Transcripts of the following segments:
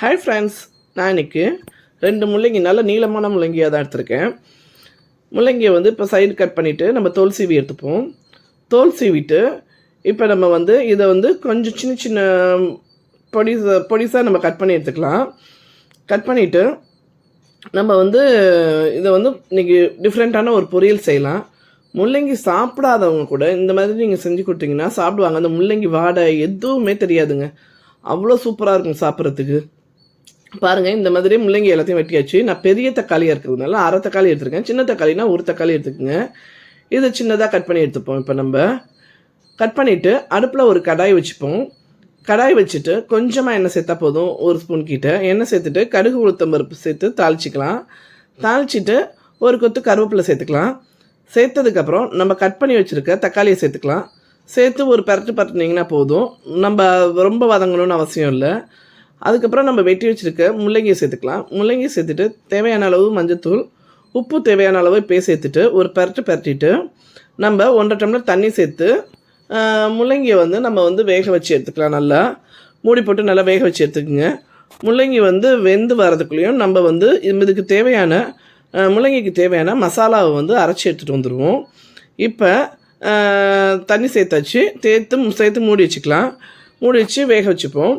Hi friends நான் இன்னைக்கு ரெண்டு முள்ளங்கி நல்ல நீளமான முள்ளங்கியாக தான் எடுத்திருக்கேன். முள்ளங்கியை வந்து இப்போ சைடு கட் பண்ணிவிட்டு நம்ம தோல் சீவி எடுத்துப்போம். தோல் சீவிட்டு இப்போ நம்ம வந்து இதை வந்து கொஞ்சம் சின்ன சின்ன பொடிசா பொடிசாக நம்ம கட் பண்ணி எடுத்துக்கலாம். கட் பண்ணிவிட்டு நம்ம வந்து இதை வந்து இன்றைக்கி டிஃப்ரெண்ட்டான ஒரு பொரியல் செய்யலாம். முள்ளங்கி சாப்பிடாதவங்க கூட இந்த மாதிரி நீங்கள் செஞ்சு கொடுத்தீங்கன்னா சாப்பிடுவாங்க. அந்த முள்ளங்கி வாடை எதுவுமே தெரியாதுங்க. அவ்வளோ சூப்பராக இருக்கும் சாப்பிட்றதுக்கு. பாருங்கள் இந்த மாதிரி முள்ளங்கி எல்லாத்தையும் வெட்டியாச்சு. நான் பெரிய தக்காளியாக இருக்கிறதுனால அரை தக்காளி எடுத்துருக்கேன். சின்ன தக்காளினா ஒரு தக்காளி எடுத்துக்கோங்க. இதை சின்னதாக கட் பண்ணி எடுத்துப்போம் இப்போ நம்ம. கட் பண்ணிவிட்டு அடுப்பில் ஒரு கடாய் வச்சுப்போம். கடாய் வச்சுட்டு கொஞ்சமாக எண்ணெய் சேர்த்தா போதும் ஒரு ஸ்பூன் கிட்ட. எண்ணெய் சேர்த்துட்டு கடுகு உளுத்தம் பருப்பு சேர்த்து தாளிச்சிக்கலாம். தாளிச்சிட்டு ஒரு கொத்து கருவேப்பிலை சேர்த்துக்கலாம். சேர்த்ததுக்கப்புறம் நம்ம கட் பண்ணி வச்சுருக்க தக்காளியை சேர்த்துக்கலாம். சேர்த்து ஒரு பரட்டு பரட்டுனீங்கன்னா போதும். நம்ம ரொம்ப வதங்கணும்னு அவசியம் இல்லை. அதுக்கப்புறம் நம்ம வெட்டி வச்சுருக்க முள்ளங்கியை சேர்த்துக்கலாம். முள்ளங்கியை சேர்த்துட்டு தேவையான அளவு மஞ்சத்தூள் உப்பு தேவையான அளவு பே சேர்த்துட்டு ஒரு பரட்டு பரட்டிட்டு நம்ம ஒன்றரை டம்ளர் தண்ணி சேர்த்து முள்ளங்கியை வந்து நம்ம வந்து வேக வச்சு எடுத்துக்கலாம் நல்லா. மூடி போட்டு நல்லா வேக வச்சு எடுத்துக்கோங்க. முள்ளங்கி வந்து வெந்து வரதுக்குள்ளேயும் நம்ம வந்து இதுக்கு தேவையான முள்ளங்கிக்கு தேவையான மசாலாவை வந்து அரைச்சி எடுத்துகிட்டு வந்துடுவோம் இப்போ தண்ணி சேர்த்தாச்சு. சேர்த்து சேர்த்து மூடி வச்சுக்கலாம். மூடி வச்சு வேக வச்சுப்போம்.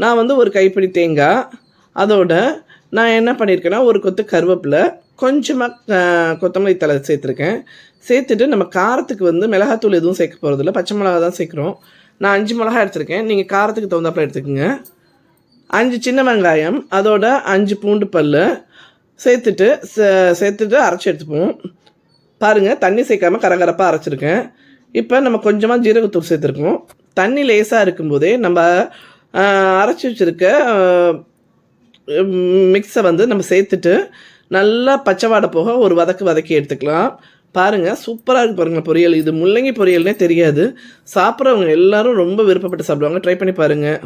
நான் வந்து ஒரு கைப்பிடி தேங்காய். அதோட நான் என்ன பண்ணியிருக்கேன்னா ஒரு கொத்து கருவேப்பிலை கொஞ்சமாக கொத்தமல்லி தலை சேர்த்துருக்கேன். சேர்த்துட்டு நம்ம காரத்துக்கு வந்து மிளகாத்தூள் எதுவும் சேர்க்க போகிறதில்ல பச்சை மிளகா தான் சேர்க்குறோம். நான் அஞ்சு மிளகா எடுத்திருக்கேன். நீங்கள் காரத்துக்கு தகுந்தாப்பில் எடுத்துக்கோங்க. அஞ்சு சின்ன வெங்காயம் அதோட அஞ்சு பூண்டு பல் சேர்த்துட்டு சே- சேர்த்துட்டு அரைச்சி எடுத்துப்போம். பாருங்கள் தண்ணி சேர்க்காம கரகரப்பாக அரைச்சிருக்கேன். இப்போ நம்ம கொஞ்சமாக ஜீரகத்தூள் சேர்த்துருக்கோம். தண்ணி லேசாக இருக்கும்போதே நம்ம அரைச்சி வச்சுருக்க மிக்ஸை வந்து நம்ம சேர்த்துட்டு நல்லா பச்சை வாடை போக ஒரு வதக்கு வதக்கி எடுத்துக்கலாம். பாருங்கள் சூப்பராக இருக்கு பாருங்கள் பொரியல். இது முள்ளங்கி பொரியல்னே தெரியாது. சாப்பிட்றவங்க எல்லாரும் ரொம்ப விருப்பப்பட்டு சாப்பிடுவாங்க. ட்ரை பண்ணி பாருங்கள்